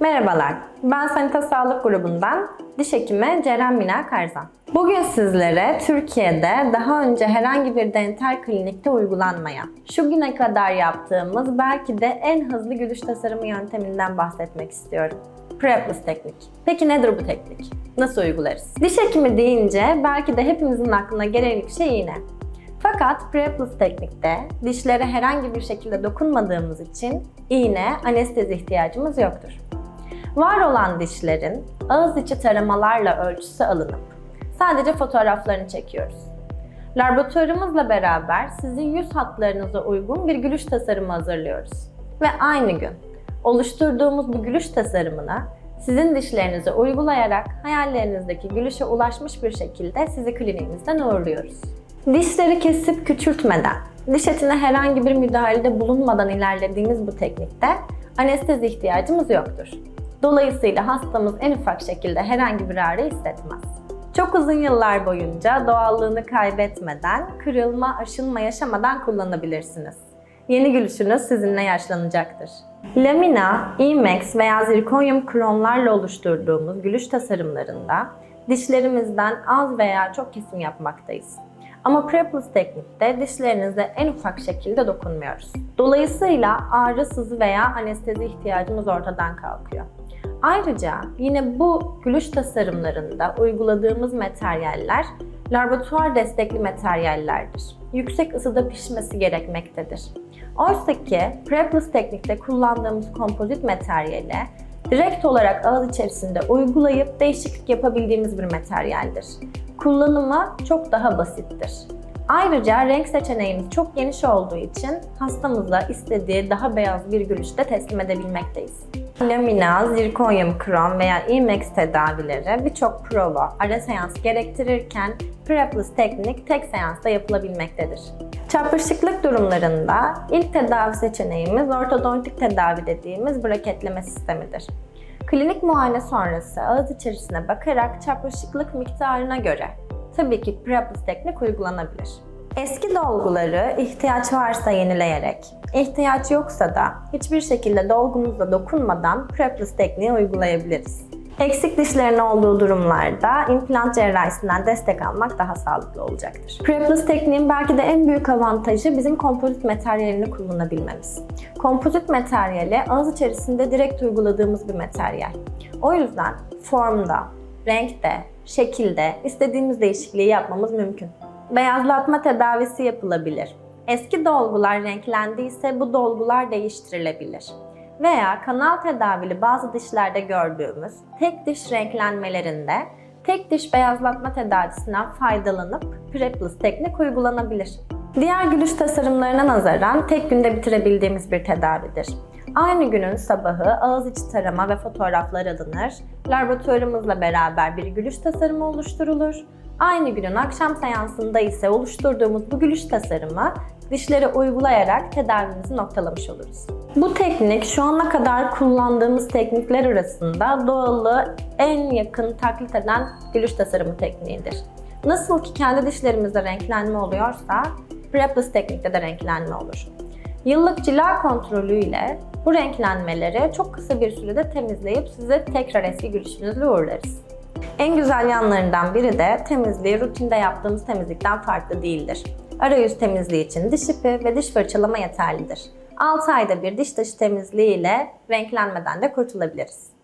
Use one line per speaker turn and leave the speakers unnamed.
Merhabalar, ben Sanita Sağlık grubundan diş hekimi Ceren Mina Karzan. Bugün sizlere Türkiye'de daha önce herhangi bir dental klinikte uygulanmayan, şu güne kadar yaptığımız belki de en hızlı gülüş tasarımı yönteminden bahsetmek istiyorum. Prepless teknik. Peki nedir bu teknik? Nasıl uygularız? Diş hekimi deyince belki de hepimizin aklına gelen ilk şey iğne. Fakat Preplus teknikte dişlere herhangi bir şekilde dokunmadığımız için iğne, anestezi ihtiyacımız yoktur. Var olan dişlerin ağız içi taramalarla ölçüsü alınıp sadece fotoğraflarını çekiyoruz. Laboratuvarımızla beraber sizin yüz hatlarınıza uygun bir gülüş tasarımı hazırlıyoruz. Ve aynı gün oluşturduğumuz bu gülüş tasarımını sizin dişlerinize uygulayarak hayallerinizdeki gülüşe ulaşmış bir şekilde sizi kliniğimizden uğurluyoruz. Dişleri kesip küçültmeden, diş etine herhangi bir müdahalede bulunmadan ilerlediğimiz bu teknikte anestezi ihtiyacımız yoktur. Dolayısıyla hastamız en ufak şekilde herhangi bir ağrı hissetmez. Çok uzun yıllar boyunca doğallığını kaybetmeden, kırılma, aşınma yaşamadan kullanabilirsiniz. Yeni gülüşünüz sizinle yaşlanacaktır. Lamina, E-Max veya zirkonyum klonlarla oluşturduğumuz gülüş tasarımlarında dişlerimizden az veya çok kesim yapmaktayız. Ama Preplus teknikte dişlerinize en ufak şekilde dokunmuyoruz. Dolayısıyla ağrı, sızı veya anestezi ihtiyacımız ortadan kalkıyor. Ayrıca yine bu gülüş tasarımlarında uyguladığımız materyaller laboratuvar destekli materyallerdir. Yüksek ısıda pişmesi gerekmektedir. Oysa ki Preplus teknikte kullandığımız kompozit materyali direkt olarak ağız içerisinde uygulayıp değişiklik yapabildiğimiz bir materyaldir. Kullanımı çok daha basittir. Ayrıca renk seçeneğimiz çok geniş olduğu için hastamıza istediği daha beyaz bir gülüşte teslim edebilmekteyiz. Lamina, zirkonyum krom veya E-Max tedavileri birçok prova, ara seans gerektirirken Preplus teknik tek seansta yapılabilmektedir. Çaprışıklık durumlarında ilk tedavi seçeneğimiz ortodontik tedavi dediğimiz braketleme sistemidir. Klinik muayene sonrası ağız içerisine bakarak çaprışıklık miktarına göre tabii ki Preplus teknik uygulanabilir. Eski dolguları ihtiyaç varsa yenileyerek, ihtiyaç yoksa da hiçbir şekilde dolgumuzla dokunmadan Preplus tekniği uygulayabiliriz. Eksik dişlerin olduğu durumlarda implant cerrahisinden destek almak daha sağlıklı olacaktır. Preplus tekniğin belki de en büyük avantajı bizim kompozit materyalini kullanabilmemiz. Kompozit materyali ağız içerisinde direkt uyguladığımız bir materyal. O yüzden formda, renkte, şekilde istediğimiz değişikliği yapmamız mümkün. Beyazlatma tedavisi yapılabilir. Eski dolgular renklendiyse bu dolgular değiştirilebilir. Veya kanal tedavili bazı dişlerde gördüğümüz tek diş renklenmelerinde tek diş beyazlatma tedavisinden faydalanıp Preplus teknik uygulanabilir. Diğer gülüş tasarımlarına nazaran tek günde bitirebildiğimiz bir tedavidir. Aynı günün sabahı ağız içi tarama ve fotoğraflar alınır, laboratuvarımızla beraber bir gülüş tasarımı oluşturulur. Aynı günün akşam seansında ise oluşturduğumuz bu gülüş tasarımı dişlere uygulayarak tedavimizi noktalamış oluruz. Bu teknik şu ana kadar kullandığımız teknikler arasında doğallığı en yakın taklit eden gülüş tasarımı tekniğidir. Nasıl ki kendi dişlerimizde renklenme oluyorsa, Preplus teknikte de renklenme olur. Yıllık cila kontrolü ile bu renklenmeleri çok kısa bir sürede temizleyip size tekrar eski gülüşünüzle uğurlarız. En güzel yanlarından biri de temizliği rutinde yaptığımız temizlikten farklı değildir. Arayüz temizliği için diş ipi ve diş fırçalama yeterlidir. 6 ayda bir diş taşı temizliği ile renklenmeden de kurtulabiliriz.